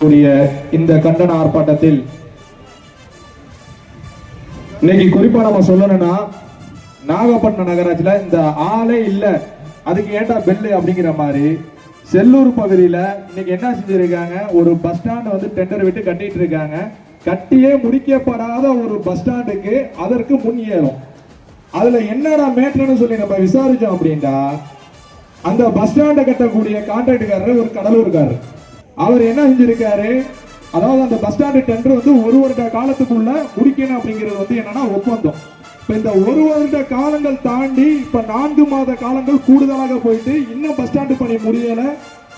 கூடிய இந்த கண்டன ஆர்ப்பாட்டத்தில். இன்னைக்கு குறிப்பா நம்ம சொல்லணும்னா நாகப்பட்டினம் நகராட்சியில இந்த ஆளே இல்ல அதுக்கு ஏட்டா பெல்லு அப்படிங்கிற மாதிரி செல்லூர் பகுதியில இன்னைக்கு என்ன செஞ்சிருக்காங்க? ஒரு பஸ் ஸ்டாண்ட் வந்து டெண்டர் விட்டு கட்டிட்டு இருக்காங்க. கட்டியே முடிக்கப்படாத ஒரு பஸ் ஸ்டாண்டுக்கு அதற்கு முன் ஏறும். அதுல என்னடா மேட்டர்னு சொல்லி நம்ம விசாரிச்சோம் அப்படின்னா அந்த பஸ் ஸ்டாண்டை கட்டக்கூடிய கான்ட்ராக்டுக்காரர் ஒரு கடலூர்காரர். அவர் என்ன செஞ்சிருக்காரு? அதாவது அந்த பஸ் ஸ்டாண்டு டெண்டர் வந்து ஒரு வருட காலத்துக்குள்ள முடிக்கணும் அப்படிங்கிறது வந்து என்னன்னா ஒப்பந்தம். இப்ப இந்த ஒரு வருட காலங்கள் தாண்டி இப்ப நான்கு மாத காலங்கள் கூடுதலாக போயிட்டு இன்னும் பஸ் ஸ்டாண்டு பணி முடியல.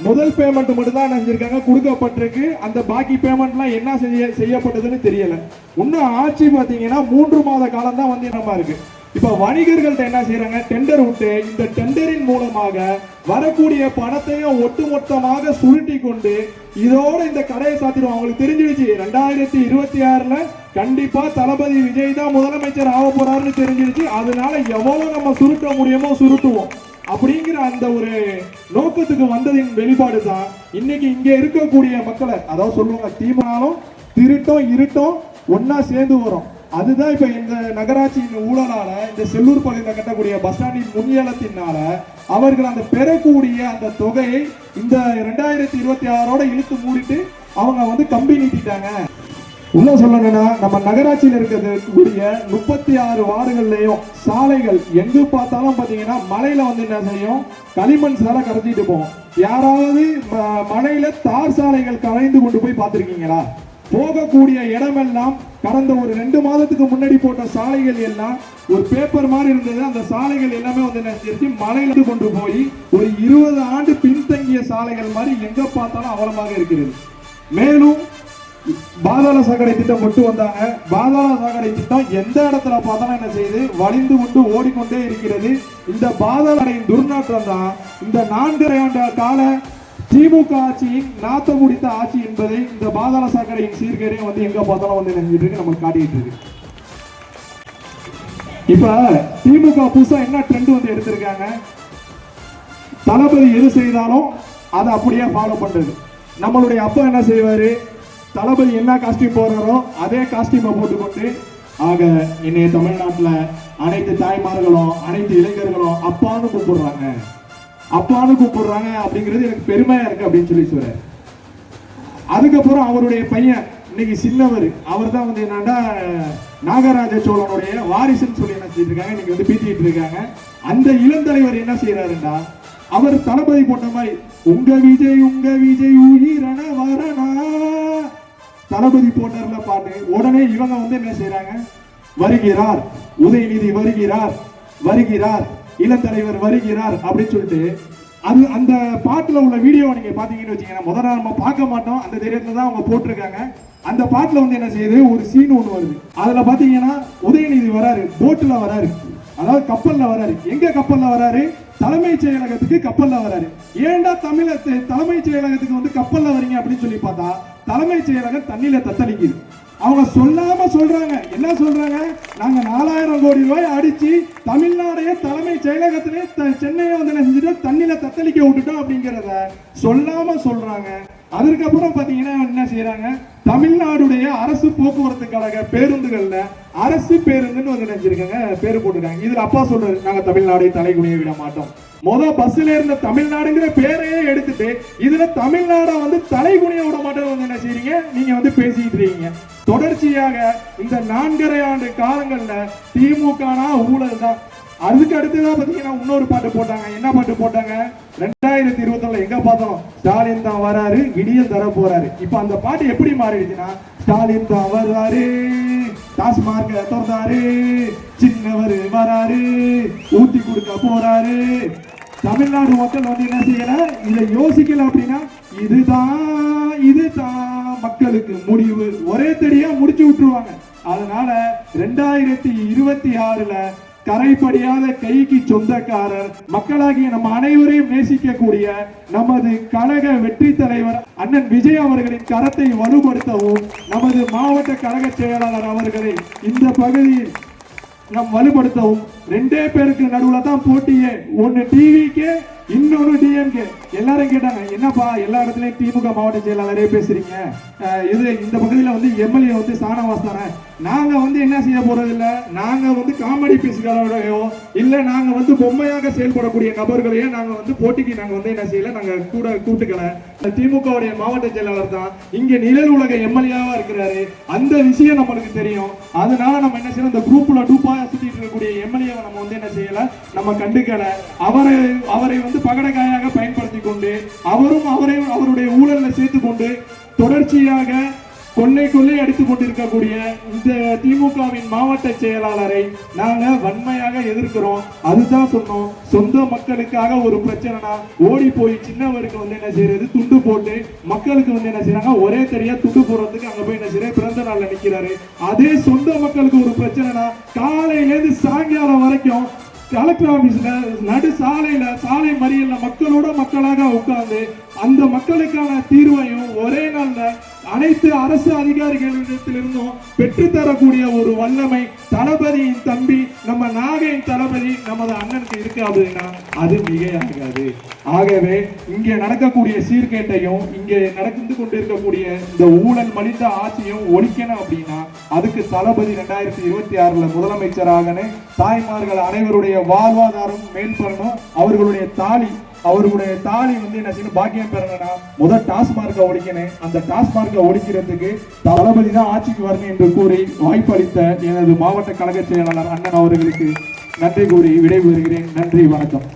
முதல் பேமெண்ட் மட்டும் தான் செஞ்சிருக்காங்க? கொடுக்கப்பட்டிருக்கு. அந்த பாக்கி பேமெண்ட்லாம் என்ன செய்ய செய்யப்பட்டதுன்னு தெரியல. இன்னும் ஆட்சி பார்த்தீங்கன்னா மூன்று மாத காலம் தான் வந்து என்னமா இருக்கு. இப்போ வணிகர்கள் என்ன செய்யறாங்க டெண்டர் விட்டு இந்த டெண்டரின் மூலமாக வரக்கூடிய பணத்தையும் ஒட்டுமொத்தமாக சுருட்டி கொண்டு இதோட இந்த கடையை சாத்திடுவோம். அவங்களுக்கு தெரிஞ்சிடுச்சு ரெண்டாயிரத்தி இருபத்தி ஆறுல கண்டிப்பா தளபதி விஜய் தான் முதலமைச்சர் ஆக போறாருன்னு தெரிஞ்சிருச்சு. அதனால எவ்வளவு நம்ம சுருட்ட முடியுமோ சுருட்டுவோம். அப்படிங்கிற அந்த ஒரு நோக்கத்துக்கு வந்ததின் வெளிப்பாடு தான் இன்னைக்கு இங்க இருக்கக்கூடிய மக்களை. அதாவது சொல்லுவாங்க தீமனாலும் திருட்டும் இருட்டும் ஒன்னா சேர்ந்து வரும். அதுதான் இப்ப இந்த நகராட்சியின் ஊழலால இந்த செல்லூர் பகுதியில் கட்டக்கூடிய பஸ் ஸ்டாண்டின் முன்னியலத்தினால அவர்கள் அந்த பெறக்கூடிய அந்த தொகையை இந்த ரெண்டாயிரத்தி இருபத்தி ஆறோட இழுத்து மூடிட்டு அவங்க வந்து கம்பி நீட்டிட்டாங்க. உள்ள சொல்லணும்னா நம்ம நகராட்சியில் இருக்கக்கூடிய முப்பத்தி ஆறு வார்டுகள்லயும் சாலைகள் எங்கு பார்த்தாலும் பார்த்தீங்கன்னா மலையில வந்து என்ன செய்யும்? களிமண் சாலை கரைச்சிட்டு போகும். யாராவது ம- மலையில தார் சாலைகள் கரைந்து கொண்டு போய் பார்த்துருக்கீங்களா? போகக்கூடிய இடமெல்லாம் கடந்த ஒரு ரெண்டு மாதத்துக்கு முன்னாடி போட்ட சாலைகள் எல்லாம் ஒரு பேப்பர் மாதிரி இருந்தது. அந்த சாலைகள் எல்லாமே வந்து என்ன மலையில கொண்டு போய் ஒரு இருபது ஆண்டு பின்தங்கிய சாலைகள் மாதிரி எங்க பார்த்தாலும் அவலமாக இருக்கிறது. மேலும் பாதாள சாக்கடை திட்டம் கொண்டு வந்தாங்க. பாதாள சாக்கடை திட்டம் எந்த இடத்துல பார்த்தாலும் என்ன செய்யுது? வலிந்து கொண்டு ஓடிக்கொண்டே இருக்கிறது. இந்த பாதாளையின் துர்நாற்றம் தான் இந்த நான்கரை ஆண்டு கால திமுக ஆட்சியின் நாத்த முடித்த ஆட்சி என்பதை இந்த பாதாள சாக்கடையின் சீர்கேடையும் வந்து எங்க பார்த்தாலும் வந்து நினைஞ்சிட்டு இருக்கு நமக்கு காட்டிட்டு இருக்கு. இப்ப திமுக புதுசா என்ன ட்ரெண்ட் வந்து எடுத்திருக்காங்க? தளபதி எது செய்தாலும் அதை அப்படியே ஃபாலோ பண்றது. நம்மளுடைய அப்பா என்ன செய்வாரு? தளபதி என்ன காஸ்டியூம் போடுறாரோ அதே காஸ்டியூமை போட்டுக்கொண்டு ஆக இன்னைய தமிழ்நாட்டில் அனைத்து தாய்மார்களும் அனைத்து இளைஞர்களும் அப்பான்னு கூப்பிடுறாங்க அப்பான்னு கூப்பிடுறாங்க அப்படிங்கிறது எனக்கு பெருமையா இருக்கு அப்படின்னு சொல்லி சொல்றாரு. அதுக்கப்புறம் அவருடைய பையன் இன்னைக்கு சின்னவர் அவர் தான் வந்து என்னன்னா நாகராஜ சோழனுடைய வாரிசுன்னு சொல்லி என்ன செஞ்சுட்டு இருக்காங்க இன்னைக்கு வந்து பீத்திட்டு இருக்காங்க. அந்த இளந்தலைவர் என்ன செய்யறாருண்டா அவர் தளபதி போட்ட மாதிரி உங்க விஜய் உங்க விஜய் உயிரண வரணா தளபதி போட்டார்ல பாட்டு. உடனே இவங்க வந்து என்ன செய்யறாங்க வருகிறார் உதயநிதி வருகிறார் வருகிறார். இளத்தலைவர் வருகிறார் அப்படின்னு சொல்லிட்டு அது அந்த பாட்டில் உள்ள வீடியோ நீங்கள் பார்த்தீங்கன்னு வச்சீங்கன்னா முதல்ல நம்ம பார்க்க மாட்டோம். அந்த தைரியத்தில் தான் அவங்க போட்டிருக்காங்க. அந்த பாட்டில் வந்து என்ன செய்யுது? ஒரு சீன் ஒன்று வருது. அதில் பார்த்தீங்கன்னா உதயநிதி வராரு. போட்டில் வராரு. அதாவது கப்பலில் வராரு. எங்கே கப்பலில் வராரு? தலைமைச் செயலகத்துக்கு கப்பலில் வராரு. ஏன்டா தமிழ தலைமைச் செயலகத்துக்கு வந்து கப்பலில் வரீங்க அப்படின்னு சொல்லி பார்த்தா தலைமைச் செயலகம் தண்ணியில் தத்தளிக்குது. அவங்க சொல்லாம சொல்றாங்க. என்ன சொல்றாங்க? நாங்க நாலாயிரம் கோடி ரூபாய் அடிச்சு தமிழ்நாடைய தலைமை செயலகத்திலே த- சென்னையை வந்து செஞ்சுட்டு தண்ணியில தத்தளிக்க விட்டுட்டோம் அப்படிங்கிறத சொல்லாம சொல்றாங்க. அதுக்கப்புறம் பாத்தீங்கன்னா என்ன செய்யறாங்க தமிழ்நாடுடைய அரசு போக்குவரத்து கழக பேருந்துகள்ல அரசு பேருந்துன்னு வந்து நினைச்சிருக்காங்க. பேரு போட்டுருக்காங்க. இதுல அப்பா சொல்றாரு நாங்க தமிழ்நாடு தலைகுனிய விட மாட்டோம். மொத பஸ்ல இருந்த தமிழ்நாடுங்கிற பேரையே எடுத்துட்டு இதுல தமிழ்நாடை வந்து தலைகுனிய விட மாட்டேன்னு வந்து என்ன செய்றீங்க நீங்க வந்து பேசிட்டு இருக்கீங்க. தொடர்ச்சியாக இந்த நான்கரை ஆண்டு காலங்கள்ல திமுகனா ஊழல் தான் அதுக்கு அடுத்ததான் பார்த்தீங்கன்னா இன்னொரு பாட்டு போட்டாங்க. என்ன பாட்டு போட்டாங்க? ரெண்டாயிரத்தி இருபத்தி எங்க பார்த்தோம்? ஸ்டாலின் தான் வராரு விடியல் தர போறாரு. இப்ப அந்த பாட்டு எப்படி மாறிடுச்சுன்னா ஸ்டாலின் தான் வர்றாரு டாஸ்மாக திறந்தாரு சின்னவர் வராரு ஊத்தி கொடுக்க போறாரு. தமிழ்நாடு மக்கள் வந்து என்ன செய்யல? இதை யோசிக்கல அப்படின்னா இதுதான் இதுதான் மக்களுக்கு முடிவு. ஒரே தடியா முடிச்சு விட்டுருவாங்க. அதனால ரெண்டாயிரத்தி இருபத்தி ஆறுல கரைப்படியாத கைக்கு சொந்தக்காரர் மக்களாகிய நம்ம அனைவரையும் நேசிக்கக்கூடிய நமது கழக வெற்றி தலைவர் அண்ணன் விஜய் அவர்களின் கரத்தை வலுப்படுத்தவும் நமது மாவட்ட கழக செயலாளர் அவர்களை இந்த பகுதியில் நம் வலுப்படுத்தவும். ரெண்டே பேருக்கு நடுவுல தான் போட்டியே. ஒன்னு டிவிக்கு இன்னொன்னு டிஎம்கே எல்லாரும் கேட்டாங்க என்னப்பா எல்லா இடத்துலயும் திமுக மாவட்ட செயலாளரே பேசுறீங்க? இது இந்த பகுதியில வந்து எம்எல்ஏ வந்து சாணவாஸ் தானே நாங்க வந்து என்ன செய்ய போறது இல்ல நாங்க வந்து காமெடி பேசுகிறவரையோ இல்ல நாங்க வந்து பொம்மையாக செயல்படக்கூடிய நபர்களையே நாங்க வந்து போட்டிக்கு நாங்க வந்து என்ன செய்யல நாங்க கூட கூட்டுக்கல. திமுகவுடைய மாவட்ட செயலாளர் தான். இங்க நிழல் உலக எம்எல்ஏவா இருக்கிறாரு. அந்த விஷயம் நம்மளுக்கு தெரியும். அதனால நம்ம என்ன செய்யணும் இந்த குரூப்ல டூப்பா சுத்திட்டு இருக்கக்கூடிய எம்எல்ஏவை நம்ம வந்து என்ன செய்யல நம்ம கண்டுக்கல. அவரை அவரை வந்து பகடகாயாக பயன்படுத்தி கொண்டு அவரும் அவரை அவருடைய ஊழல்ல சேர்த்து கொண்டு தொடர்ச்சியாக கொள்ளை கொள்ளை அடித்துக் கொண்டிருக்கக்கூடிய இந்த திமுகவின் மாவட்ட செயலாளரை நாங்க வன்மையாக எதிர்க்கிறோம். அதுதான் சொன்னோம். சொந்த மக்களுக்காக ஒரு பிரச்சனைனா ஓடி போய் சின்னவருக்கு வந்து என்ன செய்யறது? துண்டு போட்டு மக்களுக்கு வந்து என்ன செய்யறாங்க? ஒரே தனியா துண்டு போடுறதுக்கு அங்க போய் என்ன செய்யறாரு? பிறந்த நாள்ல நிக்கிறாரு. அதே சொந்த மக்களுக்கு ஒரு பிரச்சனைனா காலையில இருந்து சாயங்காலம் வரைக்கும் கலெக்டர் ஆபீஸ்ல நடு சாலையில சாலை மறியல மக்களோட மக்களாக உட்கார்ந்து அந்த மக்களுக்கான தீர்வையும் ஒரே நாள்ல அனைத்து அரசு அதிகாரிகளிடத்திலிருந்தும் பெற்றுத்தரக்கூடிய ஒரு வல்லமை தளபதியின் தம்பி நம்ம நாகையின் தளபதி நமது அண்ணனுக்கு இருக்கு அப்படின்னா அது மிகையாகாது. ஆகவே இங்கே நடக்கக்கூடிய சீர்கேட்டையும் இங்கே நடந்து கொண்டிருக்கக்கூடிய இந்த ஊழல் மலிந்த ஆட்சியும் ஒழிக்கணும் அப்படின்னா அதுக்கு தளபதி ரெண்டாயிரத்தி இருபத்தி ஆறுல முதலமைச்சராகனே தாய்மார்கள் அனைவருடைய வாழ்வாதாரம் மேம்படணும் அவர்களுடைய தாலி அவருடைய தாலி வந்து என்ன செய்யணும்? பாக்கியம் பெறணும்னா முதல் டாஸ்மார்க்கை ஒழிக்கணும். அந்த டாஸ்மார்க்கை ஒழிக்கிறதுக்கு தளபதி தான் ஆட்சிக்கு வரணும் என்று கூறி வாய்ப்பளித்த எனது மாவட்ட கழக செயலாளர் அண்ணன் அவர்களுக்கு நன்றி கூறி விடைபெறுகிறேன். நன்றி வணக்கம்.